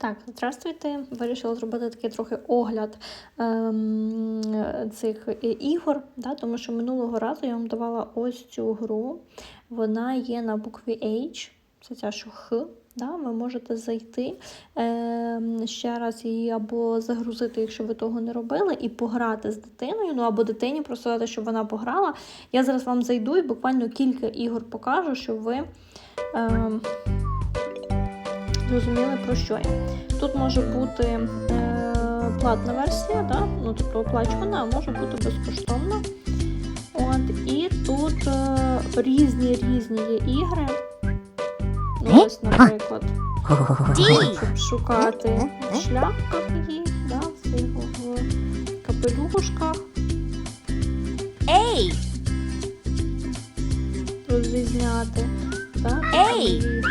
Так, здравствуйте. Вирішила зробити такий трохи огляд ем, цих е, ігор, да, тому що минулого разу я вам давала ось цю гру. Вона є на букві H, це ця що Х. Да, ви можете зайти ем, ще раз її або загрузити, якщо ви того не робили, і пограти з дитиною, ну або дитині просто дати, щоб вона пограла. Я зараз вам зайду і буквально кілька ігор покажу, щоб ви. Ем, зрозуміли, про що я. Тут може бути е, платна версія, да? ну, тобто оплачувана, а може бути безкоштовна. От, І тут е, різні різні є ігри. Ну, ось, наприклад, щоб шукати в шляпках їх, да, в цих капелюшках, A, розрізняти. Так, Ей!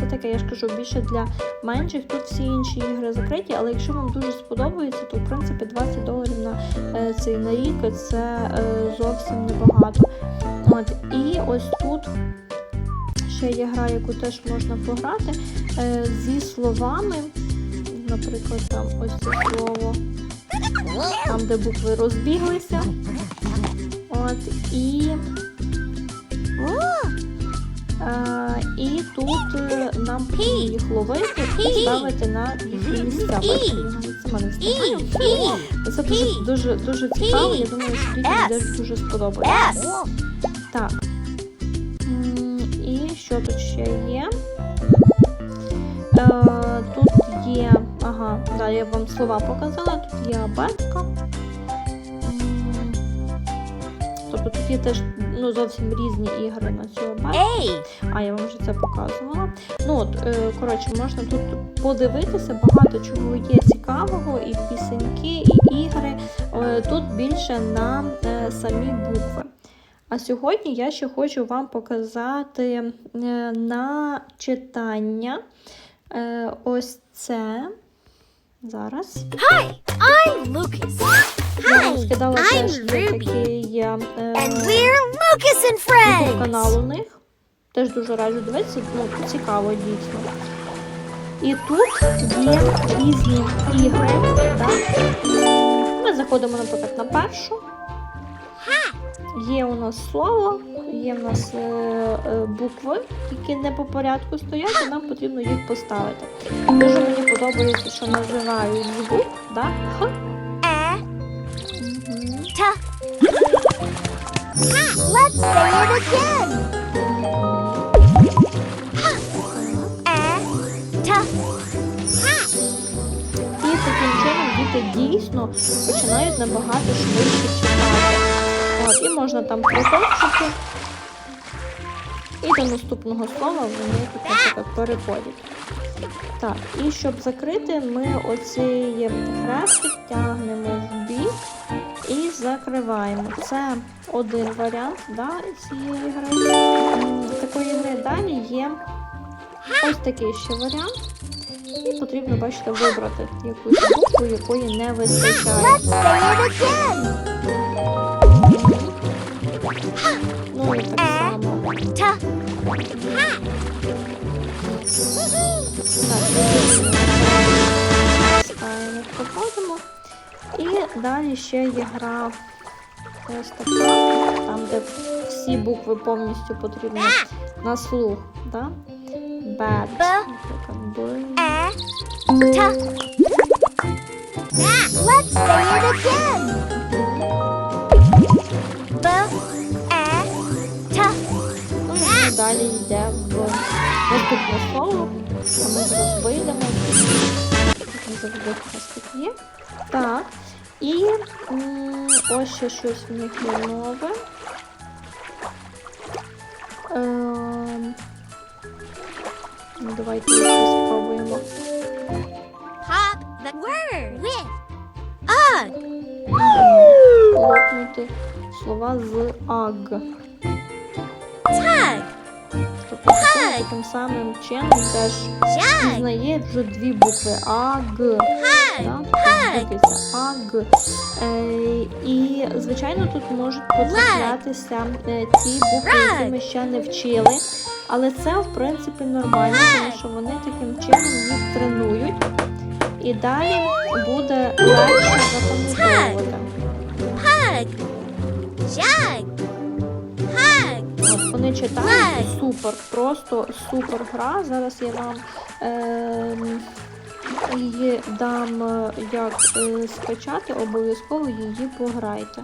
Це таке, я ж кажу, більше для менших. Тут всі інші ігри закриті, але якщо вам дуже сподобається, то в принципі 20 доларів на е, цей на рік це е, зовсім небагато. От, і ось тут. Ще є гра, яку теж можна пограти е, зі словами. Наприклад, там ось це слово, там, де букви розбіглися. От, і, і тут е, нам потрібно їх ловити і ставити на їхні місця. Це дуже, дуже, дуже цікаво. Я думаю, що дітям теж дуже сподобається. Так. І що тут ще є? Е, тут є. Ага, да, я вам слова показала. Тут є абетка. Тобто тут є теж ну, зовсім різні ігри на цю абетку. А, я вам вже це показувала. Ну от, е, коротше, можна тут подивитися, багато чого є цікавого, і пісеньки, і ігри. Е, тут більше на е, самі букви. А сьогодні я ще хочу вам показати е, на читання. Е, ось це. Зараз. I'm Lucas. Hi, I'm Ruby. такий е, And we're Lucas and friends. канал у них. Теж дуже раджу дивитися, ну, цікаво дійсно. І тут є різні ігри. Так? Ми заходимо, наприклад, на першу. Є у нас слово, є у нас е, е, букви, які не по порядку стоять, і нам потрібно їх поставити. Дуже мені подобається, що називають звук, да? Х. again. І таким чином діти дійсно починають набагато швидше читати. От, і можна там проточити. І до наступного слова вони тут, наприклад, переходять. Так, і щоб закрити, ми оцей хрестик тягнемо в бік закриваємо. Це один варіант да, цієї гри. Такої гри далі є ось такий ще варіант. І потрібно, бачите, вибрати якусь букву, якої не вистачає. Ну і так само. Так. І далі ще є гра ось така, там, де всі букви повністю потрібно на слух. Да? Bad. Б. Наприклад, Б. A, T. Let's say it again. A, T. Ну далі йде в наступне слово. Ми зараз вийдемо. Є. Так. І ось ще щось в них є нове. Ну, давайте спробуємо. Pop the word with. ag. Лопнути слова з аг. Дитина таким самим чином теж пізнає вже дві букви А, Г. Да? А, Г. Е, і, звичайно, тут можуть потраплятися е, ті букви, які ми ще не вчили. Але це, в принципі, нормально, тому що вони таким чином їх тренують. І далі буде легше запам'ятовувати. Hug. Jug. Вони читають супер, просто супер гра. Зараз я вам ем, її дам, е, як е, скачати, обов'язково її пограйте.